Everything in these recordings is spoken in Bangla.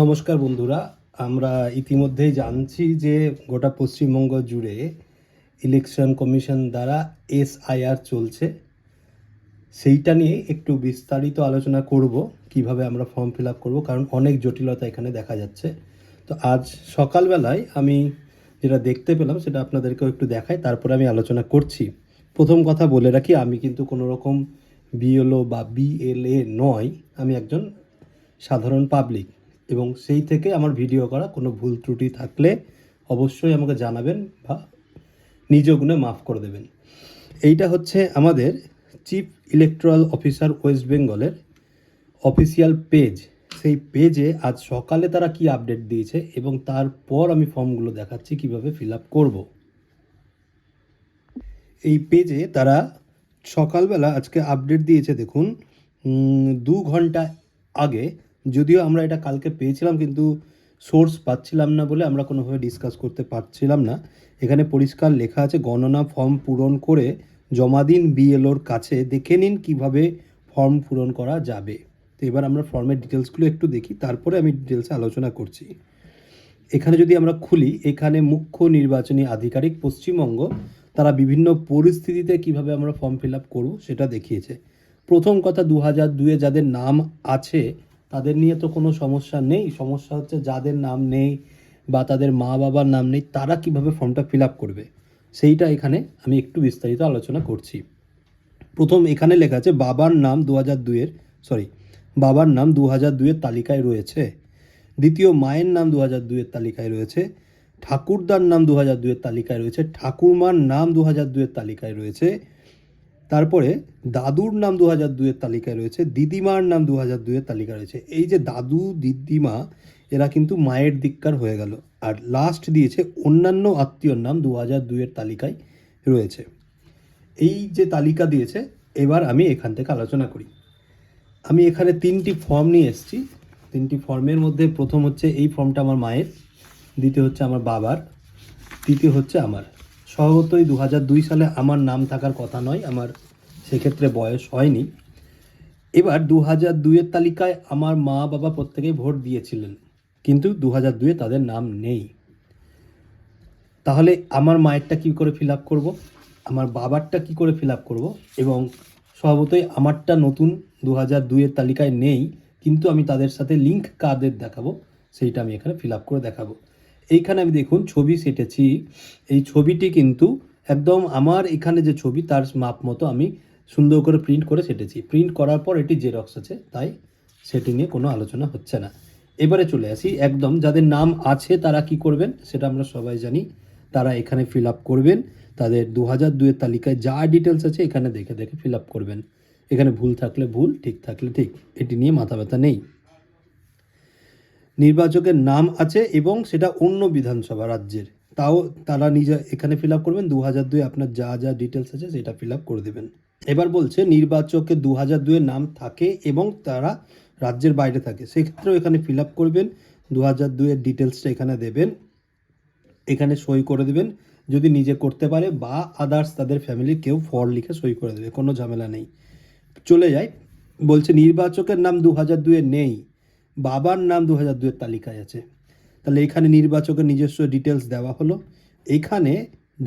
নমস্কার বন্ধুরা, আমরা ইতিমধ্যেই জানছি যে গোটা পশ্চিমবঙ্গ জুড়ে ইলেকশন কমিশন দ্বারা এসআইআর চলছে। সেইটা নিয়ে একটু বিস্তারিত আলোচনা করব, কীভাবে আমরা ফর্ম ফিল আপ করব, কারণ অনেক জটিলতা এখানে দেখা যাচ্ছে। তো আজ সকালবেলায় আমি যেটা দেখতে পেলাম, সেটা আপনাদেরকেও একটু দেখাই, তারপরে আমি আলোচনা করছি। প্রথম কথা বলে রাখি, আমি কিন্তু কোনো রকম বিএলও বা বিএলএ নয়, আমি একজন সাধারণ পাবলিক এবং সেই থেকে আমার ভিডিও করা কোনো ভুল ত্রুটি থাকলে অবশ্যই আমাকে জানাবেন বা নিজ গুণে মাফ করে দেবেন। এইটা হচ্ছে আমাদের চিফ ইলেকট্রাল অফিসার ওয়েস্ট বেঙ্গলের অফিসিয়াল পেজ সেই পেজে আজ সকালে তারা কি আপডেট দিয়েছে এবং তারপর আমি ফর্মগুলো দেখাচ্ছি, কীভাবে ফিল আপ করব। এই পেজে তারা সকালবেলা আজকে আপডেট দিয়েছে, দেখুন দু ঘণ্টা আগে যদিও আমরা এটা কালকে পেয়েছিলাম, কিন্তু সোর্স পাচ্ছিলাম না বলে আমরা কোনোভাবে ডিসকাস করতে পারছিলাম না। এখানে পরিষ্কার লেখা আছে, গণনা ফর্ম পূরণ করে জমা দিন বিএলওর কাছে, দেখে নিন কীভাবে ফর্ম পূরণ করা যাবে। তো এবার আমরা ফর্মের ডিটেলসগুলো একটু দেখি, তারপরে আমি ডিটেলসে আলোচনা করছি। এখানে যদি আমরা খুলি, এখানে মুখ্য নির্বাচনী আধিকারিক পশ্চিমবঙ্গ, তারা বিভিন্ন পরিস্থিতিতে কীভাবে আমরা ফর্ম ফিল আপ করব সেটা দেখিয়েছে। প্রথম কথা দু হাজার দুয়ে যাদের নাম আছে তাদের নিয়ে তো কোনো সমস্যা নেই। সমস্যা হচ্ছে যাদের নাম নেই বা তাদের মা বাবার নাম নেই, তারা কীভাবে ফর্মটা ফিল আপ করবে? সেইটা এখানে আমি একটু বিস্তারিত আলোচনা করছি। প্রথম এখানে লেখা আছে, বাবার নাম দু হাজার দুইয়ের সরি বাবার নাম দু হাজার দুইয়ের তালিকায় রয়েছে। দ্বিতীয়, মায়ের নাম দু হাজার দুইয়ের তালিকায় রয়েছে। ঠাকুরদার নাম দু হাজার দুইয়ের তালিকায় রয়েছে। ঠাকুরমার নাম দু হাজার দুইয়ের তালিকায় রয়েছে। তারপরে দাদুর নাম দু হাজার দুইয়ের তালিকায় রয়েছে, দিদিমার নাম দু হাজার দুইয়ের তালিকা রয়েছে। এই যে দাদু, দিদিমা, এরা কিন্তু মায়ের দিককার হয়ে গেল। আর লাস্ট দিয়েছে অন্যান্য আত্মীয়র নাম দু হাজার দুইয়ের তালিকায় রয়েছে। এই যে তালিকা দিয়েছে, এবার আমি এখান থেকে আলোচনা করি। আমি এখানে তিনটি ফর্ম নিয়ে এসেছি। তিনটি ফর্মের মধ্যে প্রথম হচ্ছে, এই ফর্মটা আমার মায়ের, দ্বিতীয় হচ্ছে আমার বাবার, তৃতীয় হচ্ছে আমার। স্বভাবতই দু দুই সালে আমার নাম থাকার কথা নয়, আমার সেক্ষেত্রে বয়স হয়নি। এবার দু হাজার দুইয়ের তালিকায় আমার মা বাবা প্রত্যেকেই ভোট দিয়েছিলেন, কিন্তু দু হাজার দুয়ে তাদের নাম নেই। তাহলে আমার মায়েরটা কি করে ফিল আপ করব? আমার বাবারটা কি করে ফিল আপ করব? এবং স্বভাবতই আমারটা নতুন দু হাজার দুইয়ের তালিকায় নেই, কিন্তু আমি তাদের সাথে লিঙ্ক কাদের দেখাবো, সেইটা আমি এখানে ফিল আপ করে দেখাবো। এইখানে আমি দেখুন ছবি সেটেছি। এই ছবিটি কিন্তু একদম আমার এখানে যে ছবি তার মাপ মতো আমি সুন্দর করে প্রিন্ট করে সেটেছি। প্রিন্ট করার পর এটি জেরক্স আছে, তাই সেটি নিয়ে কোনো আলোচনা হচ্ছে না। এবারে চলে আসি, একদম যাদের নাম আছে তারা কি করবেন সেটা আমরা সবাই জানি। তারা এখানে ফিল আপ করবেন, তাদের দু হাজার দুয়ের তালিকায় যা ডিটেলস আছে এখানে দেখে দেখে ফিল আপ করবেন। এখানে ভুল থাকলে ভুল, ঠিক থাকলে ঠিক। এটি নিয়ে মাথা ব্যথা নেই। নির্বাচকের নাম আছে এবং সেটা অন্য বিধানসভা রাজ্যের। তাও তারা নিজে এখানে ফিল আপ করবেন। দু হাজার দুই আপনার যা যা ডিটেলস আছে সেটা ফিল আপ করে দেবেন। এবার বলছে নির্বাচকের দু হাজার দুয়ের নাম থাকে এবং তারা রাজ্যের বাইরে থাকে। সেক্ষেত্রেও এখানে ফিল আপ করবেন। দু হাজার দুয়ের ডিটেলসটা এখানে দেবেন। এখানে সই করে দেবেন। যদি নিজে করতে পারে বা আদার্স তাদের ফ্যামিলির কেউ ফর লিখে সই করে দেবে। কোনো ঝামেলা নেই। চলে যায় বলছে, নির্বাচকের নাম দু হাজার দুয়ে নেই। বাবার নাম দু হাজার দুয়ের তালিকায় আছে। তাহলে এখানে নির্বাচকের নিজস্ব ডিটেলস দেওয়া হলো। এখানে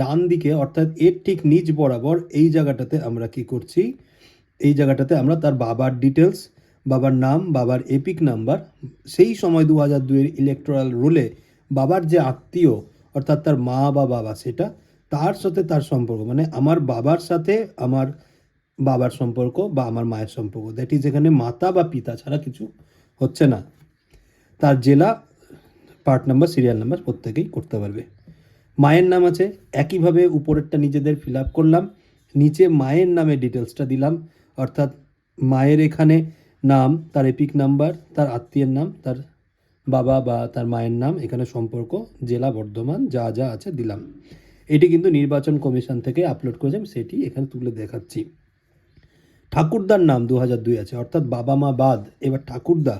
ডান দিকে, অর্থাৎ এর ঠিক নিচ বরাবর এই জায়গাটাতে আমরা কি করছি? এই জায়গাটাতে আমরা তার বাবার ডিটেলস বাবার নাম, বাবার এপিক নাম্বার সেই সময় দু হাজার দুইয়ের ইলেকট্রাল রোলে বাবার যে আত্মীয়, অর্থাৎ তার মা বা বাবা সেটা, তার সাথে তার সম্পর্ক মানে আমার বাবার সাথে আমার বাবার সম্পর্ক বা আমার মায়ের সম্পর্ক। দ্যাট ইজ এখানে মাতা বা পিতা ছাড়া কিছু হচ্ছে না। তার জেলা পার্ট নাম্বার সিরিয়াল নাম্বার প্রত্যেকেই করতে পারবে। মায়ের নাম আছে, একইভাবে উপরেরটা নিজেদের ফিল আপ করলাম, নিচে মায়ের নামে ডিটেলসটা দিলাম, অর্থাৎ মায়ের এখানে নাম, তার এপিক নাম্বার, তার আত্মীয়ের নাম, তার বাবা বা তার মায়ের নাম, এখানে সম্পর্ক, জেলা, বর্ধমান, যা যা আছে দিলাম। এটি কিন্তু নির্বাচন কমিশন থেকে আপলোড করেছে, আমি সেটি এখানে তুলে দেখাচ্ছি। ঠাকুরদার নাম দু হাজার দুই আছে, অর্থাৎ বাবা মা বাদ, এবার ঠাকুরদা।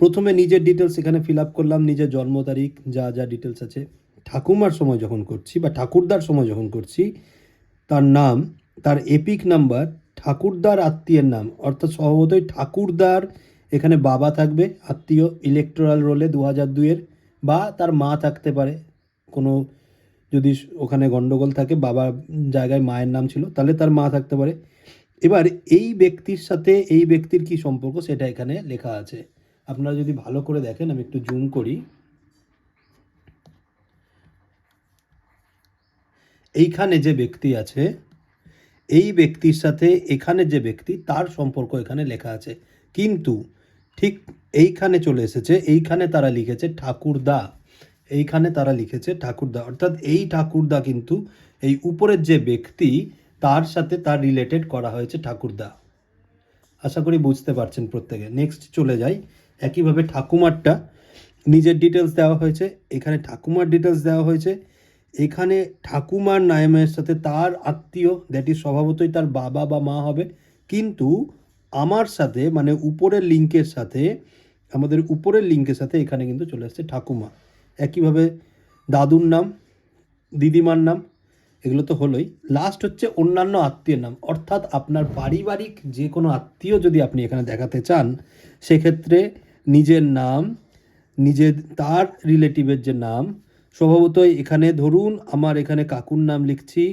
প্রথমে নিজের ডিটেলস এখানে ফিল আপ করলাম, নিজের জন্ম তারিখ, যা যা ডিটেলস আছে। ঠাকুমার সময় যখন করছি বা ঠাকুরদার সময় যখন করছি, তার নাম, তার এপিক নাম্বার ঠাকুরদার আত্মীয়ের নাম। অর্থাৎ স্বভাবতই ঠাকুরদার এখানে বাবা থাকবে, আত্মীয় ইলেকট্রাল রোলে দু হাজার দুইয়ের বা তার মা থাকতে পারে। কোনো যদি ওখানে গন্ডগোল থাকে, বাবার জায়গায় মায়ের নাম ছিল, তাহলে তার মা থাকতে পারে। এবার এই ব্যক্তির সাথে এই ব্যক্তির কি সম্পর্ক সেটা এখানে লেখা আছে। আপনারা যদি ভালো করে দেখেন, আমি একটু জুম করি। এইখানে যে ব্যক্তি আছে, এই ব্যক্তির সাথে এখানে যে ব্যক্তি, তার সম্পর্ক এখানে লেখা আছে। কিন্তু ঠিক এইখানে চলে এসেছে, এইখানে তারা লিখেছে ঠাকুরদা। এইখানে তারা লিখেছে ঠাকুরদা। অর্থাৎ এই ঠাকুরদা কিন্তু এই উপরের যে ব্যক্তি তার সাথে তার রিলেটেড করা হয়েছে ঠাকুরদা। আশা করি বুঝতে পারছেন প্রত্যেকে। নেক্সট চলে যাই। একইভাবে ঠাকুমারটা নিজের ডিটেলস দেওয়া হয়েছে। এখানে ঠাকুমার ডিটেলস দেওয়া হয়েছে। এখানে ঠাকুমার নামের সাথে তার আত্মীয় দ্যাট ইজ স্বভাবতই তার বাবা বা মা হবে। কিন্তু আমার সাথে মানে উপরের লিঙ্কের সাথে, আমাদের উপরের লিঙ্কের সাথে এখানে কিন্তু চলে আসছে ঠাকুমা। একইভাবে দাদুর নাম, দিদিমার নাম এগুলো তো হলোই। লাস্ট হচ্ছে অন্যান্য আত্মীয়ের নাম। অর্থাৎ আপনার পারিবারিক যে কোনো আত্মীয় যদি আপনি এখানে দেখাতে চান, সেক্ষেত্রে নিজের নাম, নিজের, তার রিলেটিভের যে নাম, স্বভাবতই এখানে ধরুন আমার এখানে কাকুর নাম লিখছি,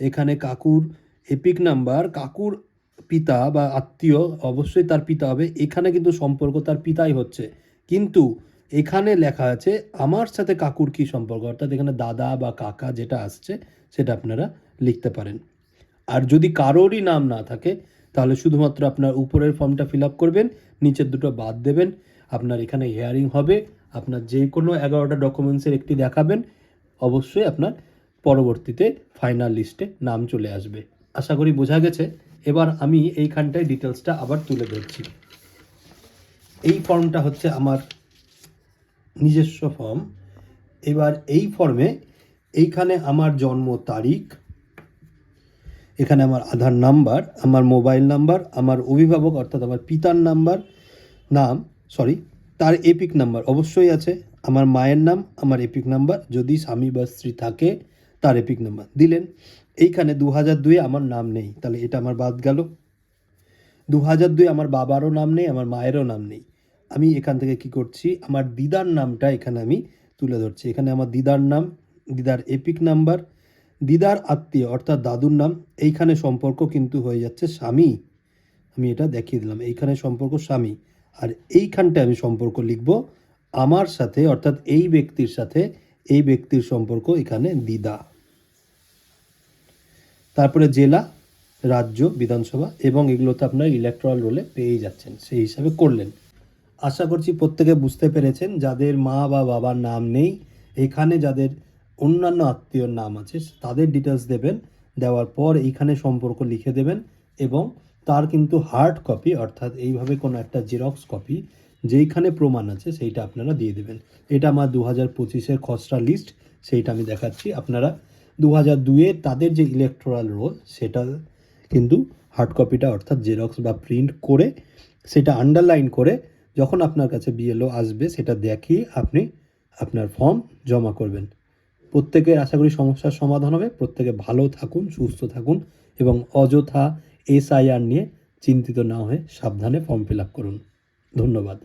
এখানে কাকুর এপিক নাম্বার কাকুর পিতা বা আত্মীয় অবশ্যই তার পিতা হবে। এখানে কিন্তু সম্পর্ক তার পিতাই হচ্ছে। কিন্তু এখানে লেখা আছে, আমার সাথে কাকুর কি সম্পর্ক? অর্থাৎ এখানে দাদা বা কাকা যেটা আসছে, সেটা আপনারা লিখতে পারেন। আর যদি কারোরই নাম না থাকে, তাহলে শুধুমাত্র আপনার উপরের ফর্মটা ফিল আপ করবেন, নিচের দুটো বাদ দেবেন, আপনার এখানে হিয়ারিং হবে, আপনার যে কোনো এগারোটা ডকুমেন্টসের একটি দেখাবেন, অবশ্যই আপনার পরবর্তীতে ফাইনাল লিস্টে নাম চলে আসবে। আশা করি বোঝা গেছে। এবার আমি এইখানটায় ডিটেলসটা আবার তুলে ধরছি। এই ফর্মটা হচ্ছে আমার নিজস্ব ফর্ম এবার এই ফর্মে এইখানে আমার জন্ম তারিখ, এখানে আমার আধার নাম্বার আমার মোবাইল নাম্বার আমার অভিভাবক অর্থাৎ আমার পিতার নাম্বার নাম সরি তার এপিক নাম্বার অবশ্যই আছে, আমার মায়ের নাম, আমার এপিক নাম্বার যদি স্বামী বা স্ত্রী থাকে, তার এপিক নাম্বার দিলেন, এইখানে দু হাজার দুয়ে আমার নাম নেই, তাহলে এটা আমার বাদ গেল। দু হাজার দুই আমার বাবারও নাম নেই, আমার মায়েরও নাম নেই। আমি এখান থেকে কি করছি? আমার দিদার নামটা এখানে আমি তুলে ধরছি। এখানে আমার দিদার নাম, দিদার এপিক নাম্বার, দিদার আত্মীয়, অর্থাৎ দাদুর নাম, এইখানে সম্পর্ক কিন্তু হয়ে যাচ্ছে স্বামী। আমি এটা দেখিয়ে দিলাম, এইখানে সম্পর্ক স্বামী। আর এইখানটায় আমি সম্পর্ক লিখব আমার সাথে, অর্থাৎ এই ব্যক্তির সাথে, এই ব্যক্তির সম্পর্ক এখানে দিদা। তারপরে জেলা, রাজ্য, বিধানসভা, এবং এগুলোতে আপনার ইলেকট্রাল রোলে পেয়ে যাচ্ছেন, সেই হিসাবে করলেন। আশা করছি প্রত্যেকে বুঝতে পেরেছেন, যাদের মা বা বাবার নাম নেই, এখানে যাদের অন্যান্য আত্মীয়র নাম আছে, তাদের ডিটেলস দেবেন, দেওয়ার পর এইখানে সম্পর্ক লিখে দেবেন এবং তার কিন্তু হার্ড কপি অর্থাৎ এইভাবে কোনো একটা জেরক্স কপি যেইখানে প্রমাণ আছে, সেইটা আপনারা দিয়ে দেবেন। এটা আমার দু হাজার পঁচিশের খসড়া লিস্ট সেইটা আমি দেখাচ্ছি। আপনারা দু হাজার দুয়ে তাদের যে ইলেকট্রাল রোল সেটা কিন্তু হার্ড কপিটা অর্থাৎ জেরক্স বা প্রিন্ট করে, সেটা আন্ডারলাইন করে যখন আপনার কাছে বিএলও আসবে, সেটা দেখিয়ে আপনি আপনার ফর্ম জমা করবেন। প্রত্যেকের আশা করি সমস্যার সমাধান হবে। প্রত্যেকে ভালো থাকুন, সুস্থ থাকুন এবং অযথা এসআইআর নিয়ে চিন্তিত না হয়ে সাবধানে ফর্ম ফিল আপ করুন। ধন্যবাদ।